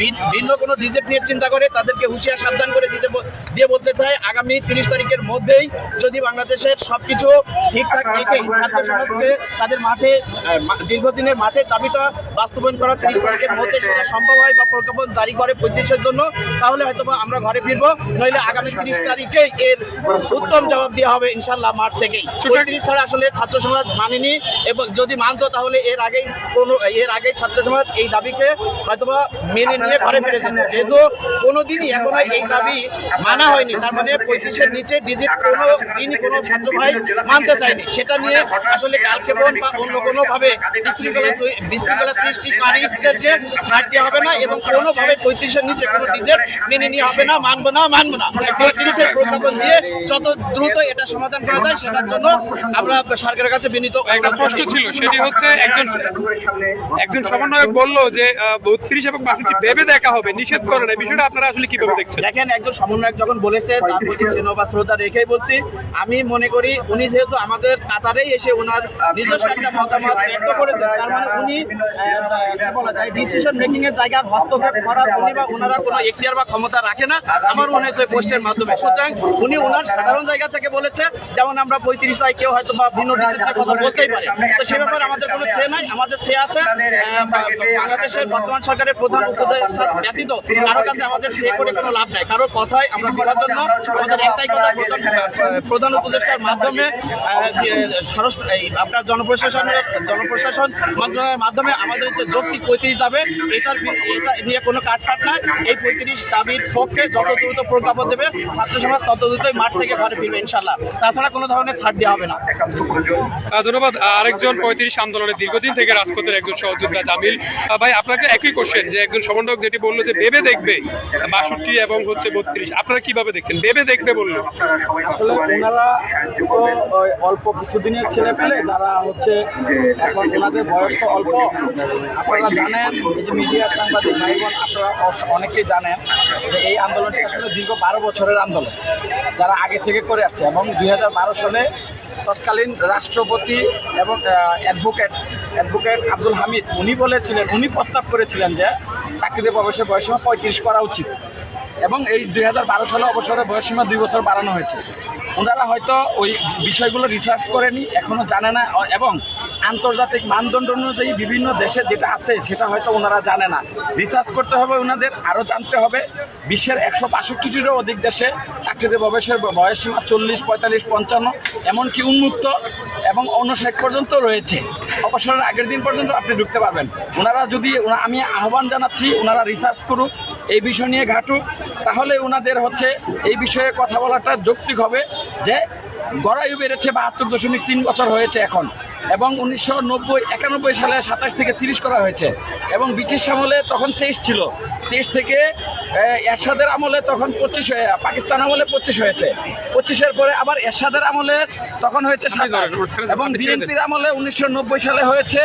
ভিন- ভিন্ন কোনো রিজেক্ট নিয়ে চিন্তা করে তাদেরকে হুঁশিয়ার সাবধান করে দিতে দিয়ে বলতে চাই আগামী তিরিশ তারিখের মধ্যেই যদি বাংলাদেশের সবকিছু ঠিকঠাক রেখে ছাত্র সমাজকে তাদের মাঠে দীর্ঘদিনের মাঠে দাবিটা বাস্তবায়ন করা তিরিশ তারিখের মধ্যে সেটা সম্ভব হয় বা প্রজ্ঞাপন জারি করে পঁয়ত্রিশের জন্য তাহলে হয়তো আমরা ঘরে ফিরবো নইলে আগামী তিরিশ তারিখে এর উত্তম জবাব দেওয়া হবে ইনশাল্লাহ মাঠ থেকেই। পঁয়ত্রিশ ছাড়া আসলে ছাত্র সমাজ মানেনি এবং যদি মানতো তাহলে এর আগেই কোনো এর আগে ছাত্র সমাজ এই দাবিকে হয়তোবা মেনে নিয়ে ঘরে ফিরে যেত। যেহেতু কোনোদিনই এখনও এই দাবি মানা হয়নি তার মানে পঁয়ত্রিশের নিচে ডিজিট কোনো দিনই কোনো ছাত্র ভাই মানতে চায়নি। সেটা নিয়ে আসলে কালক্ষেপণ বা অন্য কোনো ভাবে বিশৃঙ্খলা বিশৃঙ্খলা সৃষ্টিকারীদেরকে ছাড় দেওয়া হবে না এবং কোনোভাবে পঁয়ত্রিশের নিচে কোনো ডিজিট মেনে নিয়ে হবে না মানবো না মানবো না। পঁয়ত্রিশের প্রজ্ঞাপন দিয়ে যত দ্রুত এটা সমাধান করা যায় সেটার জন্য আমরা সরকারের কাছে বিনীত একটা প্রশ্ন ছিল সেটি হচ্ছে একজন একজন সমন্বয়ক বলল যে বত্রিশ এবং বাষট্টি ভেবে দেখা হবে, নিষেধ করে না বিষয়টা আপনারা আসলে কীভাবে দেখছেন? দেখেন, একজন সমন্বয়ক যখন বলেছে তার প্রতি বা শ্রদ্ধা রেখেই বলছি, আমি মনে করি উনি যেহেতু আমাদের কাতারেই এসে ওনার নিজস্ব একটা মতামত ব্যক্ত করেছেন, তার মানে উনি ডিসিশন মেকিং এর জায়গার হস্তক্ষেপ করার উনি বা ওনারা কোনো এখতিয়ার বা ক্ষমতা রাখে না, আমার মনে হয়েছে পোস্টের মাধ্যমে। সুতরাং উনি ওনার সাধারণ জায়গা থেকে বলেছে, যেমন আমরা পঁয়ত্রিশ তাই কেউ হয়তো বা ভিন্ন ডিজিটের কথা বলতেই পারে। তো সে ব্যাপারে আমাদের কোনো সে নাই, আমাদের সে আছে বাংলাদেশের বর্তমান সরকারের প্রধান উপদেষ্টা ব্যতীত কারও কাছে আমাদের সে করে কোনো লাভ নাই। আমরা করার জন্য আমাদের একটাই কথা, প্রধান উপদেষ্টার মাধ্যমে আপনার জনপ্রশাসনের, জনপ্রশাসন মন্ত্রণালয়ের মাধ্যমে আমাদের যে যৌক্তিক পঁয়ত্রিশ দাবে, এটার এটা নিয়ে কোনো কাটছাট নাই। এই পঁয়ত্রিশ দাবির পক্ষে যত দ্রুত প্রজ্ঞাপন দেবে, ছাত্র সমাজ তত দ্রুতই মাঠ থেকে ঘরে ফিরবে ইনশাল্লাহ তাছাড়া কোনো ধরনের ছাড় দেওয়া হবে না। ধন্যবাদ। আরেকজন পঁয়ত্রিশ আন্দোলনের দীর্ঘদিন থেকে রাজপথের একজন সহযোদ্ধা জামিল। ভাই, আপনাকে একই কোশ্চেন যে একজন সমন্বয়ক যেটি বলল যে ভেবে দেখবে, বাষট্টি এবং হচ্ছে বত্রিশ। আপনারা কীভাবে দেখছেন? ভেবে দেখবে বলল। আসলে ওনারা অল্প কিছুদিনের ছেলে পেলে যারা হচ্ছে এখন ওনাদের বয়স তো অল্প, আপনারা জানেন, এই যে মিডিয়া সাংবাদিক ভাই বোন আপনারা অনেকেই জানেন যে এই আন্দোলনটি আসলে দীর্ঘ বারো বছরের আন্দোলন, যারা আগে থেকে করে আসছে এবং দুই হাজার বারো সালে তৎকালীন রাষ্ট্রপতি এবং অ্যাডভোকেট অ্যাডভোকেট আব্দুল হামিদ, উনি বলেছিলেন, উনি প্রস্তাব করেছিলেন যে চাকরিতে প্রবেশের বয়সীমা পঁয়ত্রিশ করা উচিত। এবং এই দুই সালে অবসরে বয়সীমা দুই বছর বাড়ানো হয়েছে। ওনারা হয়তো ওই বিষয়গুলো রিসার্চ করেনি, এখনও জানে না, এবং আন্তর্জাতিক মানদণ্ড অনুযায়ী বিভিন্ন দেশে যেটা আছে সেটা হয়তো ওনারা জানে না। রিসার্চ করতে হবে ওনাদের, আরও জানতে হবে। বিশ্বের একশো বাষট্টিটিরও অধিক দেশে চাকরিতে প্রবেশের বয়সীমা চল্লিশ, পঁয়তাল্লিশ, পঞ্চান্ন, এমনকি উন্মুক্ত এবং অনুষেক পর্যন্ত রয়েছে। অবসরের আগের দিন পর্যন্ত আপনি ঢুকতে পারবেন। ওনারা যদি আমি আহ্বান জানাচ্ছি, ওনারা রিসার্চ করুক, এই বিষয় নিয়ে ঘাটুক, তাহলে ওনাদের হচ্ছে এই বিষয়ে কথা বলাটা যৌক্তিক হবে যে গড়ায়ু বেড়েছে বাহাত্তর দশমিক তিন বছর হয়েছে এখন। এবং উনিশশো নব্বই একানব্বই সালে সাতাশ থেকে তিরিশ করা হয়েছে। এবং ব্রিটিশ আমলে তখন তেইশ ছিল। তেইশ থেকে এরশাদের আমলে তখন পঁচিশ হয়ে পাকিস্তান আমলে পঁচিশ হয়েছে। পঁচিশের পরে আবার এরশাদের আমলে তখন হয়েছে এবং বিএনপির আমলে উনিশশো নব্বই সালে হয়েছে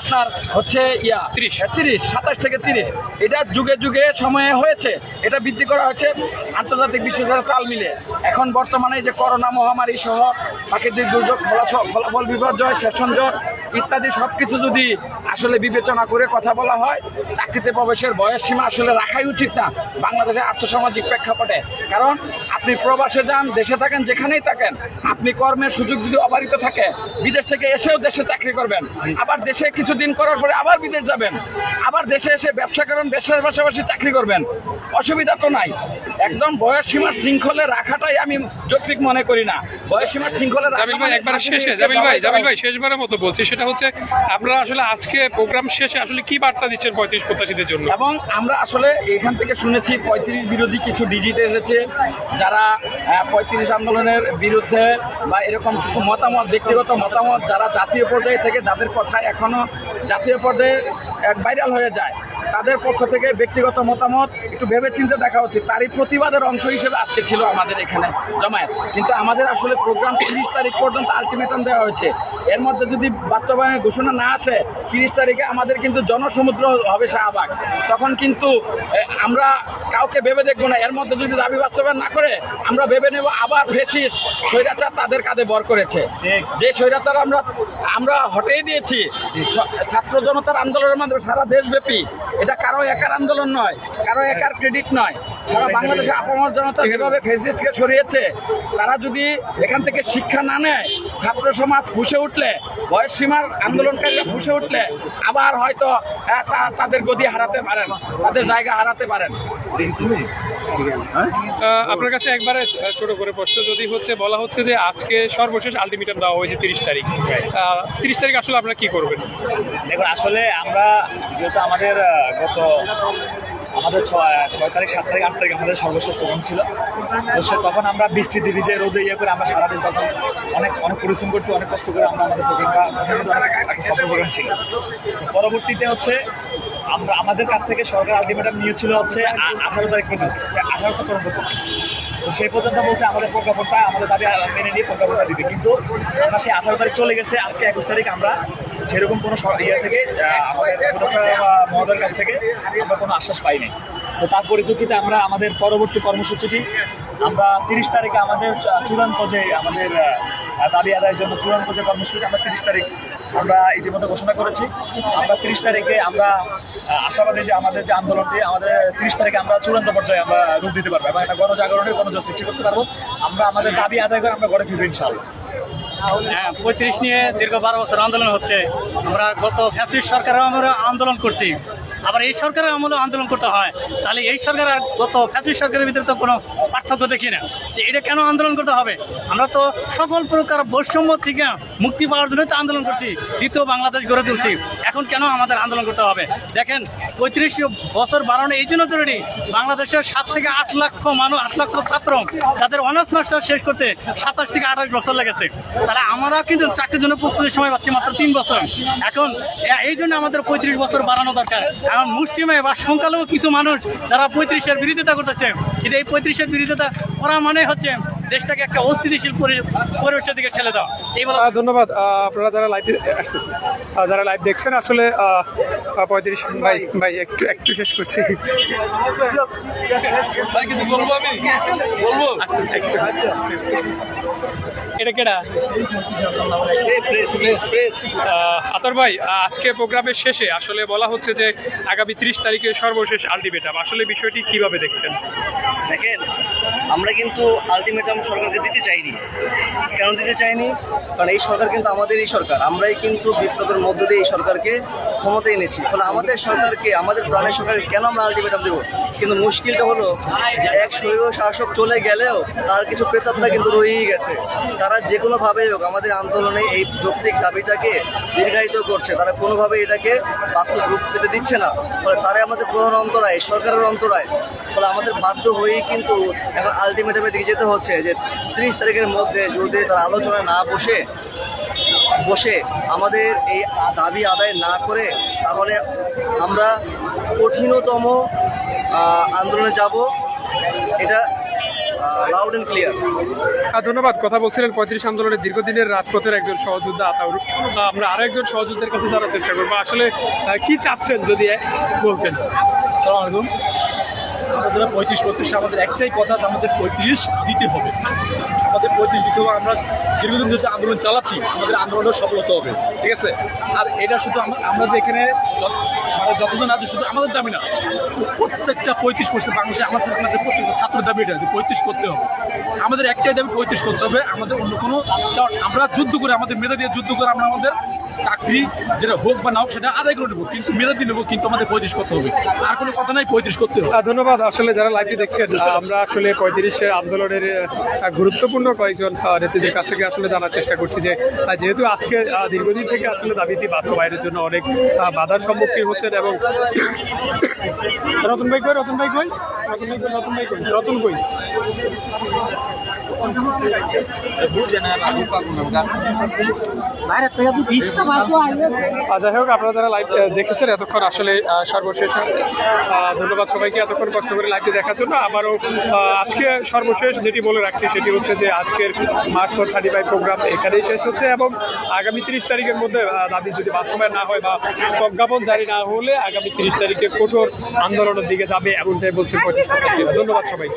আপনার হচ্ছে ইয়া 30 তিরিশ সাতাশ থেকে তিরিশ। এটা যুগে যুগে সময়ে হয়েছে। এটা বৃদ্ধি করা হয়েছে আন্তর্জাতিক বিশ্বের তাল মিলে। এখন বর্তমানে যে করোনা মহামারী সহ প্রাকৃতিক দুর্যোগ ফলাফল বিপর্যয় সেশন জট ইত্যাদি সব কিছু যদি আসলে বিবেচনা করে কথা বলা হয়, চাকরিতে প্রবেশের বয়স সীমা আসলে রাখাই উচিত না বাংলাদেশের আর্থসামাজিক প্রেক্ষাপটে। কারণ আপনি প্রবাসে যান, দেশে থাকেন, যেখানেই থাকেন, আপনি কর্মের সুযোগ যদি অবারিত থাকে, বিদেশ থেকে এসেও দেশে চাকরি করবেন। আবার দেশে কিছুদিন করার পরে আবার বিদেশ যাবেন। আবার দেশে এসে ব্যবসা করেন ব্যবসার পাশাপাশি চাকরি করবেন। অসুবিধা তো নাই। একদম বয়স সীমার শৃঙ্খলে রাখাটাই আমি যৌক্তিক মনে করি না। বয়স সীমার শৃঙ্খলে জামিল ভাই একবার শেষে জামিল ভাই জামিল ভাই শেষবারের মতো বলছি সেটা হচ্ছে আপনারা আসলে আজকে প্রোগ্রাম শেষে আসলে কি বার্তা দিচ্ছেন পঁয়ত্রিশ প্রত্যাশীদের জন্য? এবং আমরা আসলে এখান থেকে শুনেছি পঁয়ত্রিশ বিরোধী কিছু ডিজিট এসেছে যারা পঁয়ত্রিশ আন্দোলনের বিরুদ্ধে বা এরকম কিছু মতামত ব্যক্তিগত মতামত যারা জাতীয় পর্যায়ে থেকে যাদের কথা এখনও জাতীয় পর্যায়ে ভাইরাল হয়ে যায়। তাদের পক্ষ থেকে ব্যক্তিগত মতামত, একটু ভেবে চিন্তে দেখা উচিত। তারই প্রতিবাদের অংশ হিসেবে আজকে ছিল আমাদের এখানে জমায়েত। কিন্তু আমাদের আসলে প্রোগ্রাম তিরিশ তারিখ পর্যন্ত আলটিমেটাম দেওয়া হয়েছে। এর মধ্যে যদি বাস্তবায়নের ঘোষণা না আসে, তিরিশ তারিখে আমাদের কিন্তু জনসমুদ্র হবে শাহবাগ। তখন কিন্তু আমরা কাউকে ভেবে দেখব না। এর মধ্যে যদি দাবি বাস্তবায়ন না করে, আমরা ভেবে নেব আবার ফেসিস স্বৈরাচার তাদের কাঁধে বর করেছে। যে স্বৈরাচার আমরা আমরা হটেই দিয়েছি, ছাত্র জনতার আন্দোলনের মাধ্যমে সারা দেশব্যাপী। এটা কারও একার আন্দোলন নয়, কারও একার ক্রেডিট নয়। সারা বাংলাদেশে আপামর জনতা যেভাবে ফেসিসকে সরিয়েছে তারা যদি এখান থেকে শিক্ষা না নেয় ছাত্র সমাজ ফুসে উঠলে বয়স সীমার আন্দোলনকারীরা ফুসে উঠলে আবার হয়তো তাদের গদি হারাতে পারেন তাদের জায়গা হারাতে পারেন। আহ, আপনার কাছে একবারে ছোট করে প্রশ্ন যদি হচ্ছে বলা হচ্ছে যে আজকে সর্বশেষ আলটিমেটাম দেওয়া হয়েছে তিরিশ তারিখ। তিরিশ তারিখ আসলে আপনারা কি করবেন? দেখুন আসলে আমরা যেহেতু আমাদের গত আমাদের ছয় ছয় তারিখ, সাত তারিখ, আট তারিখ আমাদের সর্বশেষ প্রোগ্রাম ছিল। তো তখন আমরা বৃষ্টি দিবি যে রোদে ইয়ে করে আমরা সারাদিন তখন অনেক অনেক পরিশ্রম করছি, অনেক কষ্ট করে আমরা আমাদের প্রোগ্রামটা একটা সফল প্রোগ্রাম ছিল। পরবর্তীতে হচ্ছে আমরা, আমাদের কাছ থেকে সরকার আলটিমেটাম নিয়েছিল হচ্ছে আঠারো তারিখ পর্যন্ত আঠারো সেপ্টেম্বর পর্যন্ত তো সেই পর্যন্ত বলছে আমাদের প্রজ্ঞাপনটা, আমাদের দাবি, মেনে নিয়ে প্রজ্ঞাপনটা দিবে। কিন্তু আমরা সেই আঠারো তারিখ চলে গেছে, আজকে একুশ তারিখ আমরা সেরকম কোনো ইয়ে থেকে মহোদয়ের কাছ থেকে আমরা কোনো আশ্বাস পাইনি তো তার পরিপ্রেক্ষিতে আমরা আমাদের পরবর্তী কর্মসূচিটি, আমরা তিরিশ তারিখে আমাদের চূড়ান্ত যে আমাদের দাবি আদায়ের জন্য চূড়ান্ত যে কর্মসূচি আমরা তিরিশ তারিখ আমরা ইতিমধ্যে ঘোষণা করেছি। আমরা তিরিশ তারিখে আমরা আশাবাদী যে আমাদের যে আন্দোলনটি, আমাদের তিরিশ তারিখে আমরা চূড়ান্ত পর্যায়ে আমরা রূপ দিতে পারব এবং একটা গণজাগরণের গণজ সৃষ্টি করতে পারব। আমরা আমাদের দাবি আদায় করে আমরা গড়ে ফিরবো ইনশাআল্লাহ। পঁয়ত্রিশ নিয়ে দীর্ঘ বারো বছর আন্দোলন হচ্ছে। আমরা গত ফ্যাসিস্ট সরকারও আমরা আন্দোলন করছি। আবার এই সরকারের আমলেও আন্দোলন করতে হয়। তাহলে এই সরকার আর গত ফ্যাসিস্ট সরকারের ভিতরে তো কোনো পার্থক্য দেখি না। যে এটা কেন আন্দোলন করতে হবে? আমরা তো সকল প্রকার বৈষম্য থেকে মুক্তি পাওয়ার জন্য তো আন্দোলন করছি। দ্বিতীয় বাংলাদেশ গড়ে তুলছি। এখন কেন আমাদের আন্দোলন করতে হবে? দেখেন, পঁয়ত্রিশ বছর বাড়ানো, এই জন্য জরুরি বাংলাদেশের সাত থেকে আট লক্ষ মানুষ আট লক্ষ ছাত্র যাদের অনার্স মাস্টার শেষ করতে সাতাশ থেকে আঠাশ বছর লেগেছে। তাহলে আমরা কিন্তু চাকরির জন্য প্রস্তুতির সময় পাচ্ছি মাত্র তিন বছর। এখন এই জন্য আমাদের পঁয়ত্রিশ বছর বাড়ানো দরকার। এখন মুসলিমে বা সংখ্যালঘু কিছু মানুষ যারা পঁয়ত্রিশের বিরোধিতা করতেছে, কিন্তু এই পঁয়ত্রিশের বিরোধিতা করা মানে হচ্ছে দেশটাকে একটা অস্থিতিশীল পরি- পরিবেশের দিকে ঠেলে দেওয়া এই বলে। ধন্যবাদ। আপনারা যারা লাইভ আসতেছেন যারা লাইভ দেখছেন আসলে পঁয়ত্রিশ ভাই ভাই একটু একটু শেষ করছি। ভাই কিছু বলব আমি? বলব? এটা কেডা? আতর ভাই আজকে প্রোগ্রামের শেষে আসলে বলা হচ্ছে যে আগামী ত্রিশ তারিখে সর্বশেষ আলটিমেটাম আসলে বিষয়টি কীভাবে দেখছেন? দেখেন আমরা কিন্তু আলটিমেটাম সরকারকে দিতে চাইনি। কেন দিতে চাইনি? কারণ এই সরকার কিন্তু আমাদের এই সরকার। আমরাই কিন্তু বিপ্লবের মধ্য দিয়ে এই সরকারকে ক্ষমতা এনেছি। ফলে আমাদের সরকারকে, আমাদের প্রাণের সরকারকে কেন আমরা আলটিমেটাম দেবো? কিন্তু মুশকিলটা হলো, এক স্বৈর শাসক চলে গেলেও তার কিছু প্রেতাত্মা কিন্তু রয়েই গেছে। তারা যে কোনোভাবে হোক, আমাদের আন্দোলনে এই যৌক্তিক দাবিটাকে দীর্ঘায়িত করছে। তারা কোনোভাবে এটাকে বাস্তব রূপ পেতে দিচ্ছে না। ফলে তারাই আমাদের প্রধান অন্তরায়, সরকারের অন্তরায়। ফলে আমাদের বাধ্য হয়েই কিন্তু এখন আলটিমেটামের দিকে যেতে হচ্ছে যে ত্রিশ তারিখের মধ্যে যদি তারা আলোচনা না বসে বসে আমাদের এই দাবি আদায় না করে, তাহলে আমরা কঠিনতম আন্দোলনে যাব। এটা লাউড অ্যান্ড ক্লিয়ার আর ধন্যবাদ কথা বলছিলেন পঁয়ত্রিশ আন্দোলনের দীর্ঘদিনের রাজপথের একজন সহযোদ্ধা আতাউর আমরা আরও একজন সহযোদ্ধার কাছে যাওয়ার চেষ্টা করব। আসলে কি চাচ্ছেন যদি বলতেন? সালাম আলাইকুম। আমরা পঁয়ত্রিশ পঁয়ত্রিশ আমাদের একটাই কথা আমাদের পঁয়ত্রিশ দিতে হবে। আমাদের পঁয়ত্রিশ দিতে হবে, আমরা দীর্ঘদিন ধরে আন্দোলন চালাচ্ছি, আমাদের আন্দোলনটা সফল হতে হবে, ঠিক আছে? আর এটা শুধু আমরা যে এখানে মানে যতজন আছে শুধু আমাদের দাবি না, প্রত্যেকটা পঁয়ত্রিশ পার্সেন্ট বাংলাদেশে যে প্রত্যেকটা ছাত্রের দাবি এটা, যে পঁয়ত্রিশ করতে হবে। আমাদের একটাই দাবি পঁয়ত্রিশ করতে হবে, আমাদের অন্য কোনো আমরা যুদ্ধ করে, আমাদের মেধা দিয়ে যুদ্ধ করে আমরা আমাদের চাকরি, যেটা হোক বা না হোক সেটা আদায় করে নেব। কিন্তু মেধা দিয়ে নেব, কিন্তু আমাদের পঁয়ত্রিশ করতে হবে। আর কোনো কথা নাই, পঁয়ত্রিশ করতে হবে। ধন্যবাদ। আসলে যারা লাইভটি দেখছেন আমরা আসলে পঁয়ত্রিশের আন্দোলনের গুরুত্বপূর্ণ কয়েকজন নেতৃত্বের কাছ থেকে আসলে জানার চেষ্টা করছি যে যেহেতু আজকে দীর্ঘদিন থেকে আসলে দাবিটি বাস্তবায়নের জন্য অনেক বাধার সম্মুখীন হচ্ছেন এবং রতন ভাই রতন ভাই কই? রতন ভাই কই, রতন ভাই কই? রতন কই? যাই হোক, আপনারা যারা লাইভ দেখেছেন এতক্ষণ আসলে সর্বশেষ ধন্যবাদ সবাইকে এতক্ষণ কষ্ট করে লাইভটি দেখার জন্য। আবারও আজকে সর্বশেষ যেটি বলে রাখছি, সেটি হচ্ছে যে আজকের March four thirty five program এখানেই শেষ হচ্ছে এবং আগামী তিরিশ তারিখের মধ্যে দাবি যদি বাস্তবায়ন না হয় বা প্রজ্ঞাপন জারি না হলে আগামী তিরিশ তারিখে কঠোর আন্দোলনের দিকে যাবে, এমনটাই বলছেন ধন্যবাদ সবাই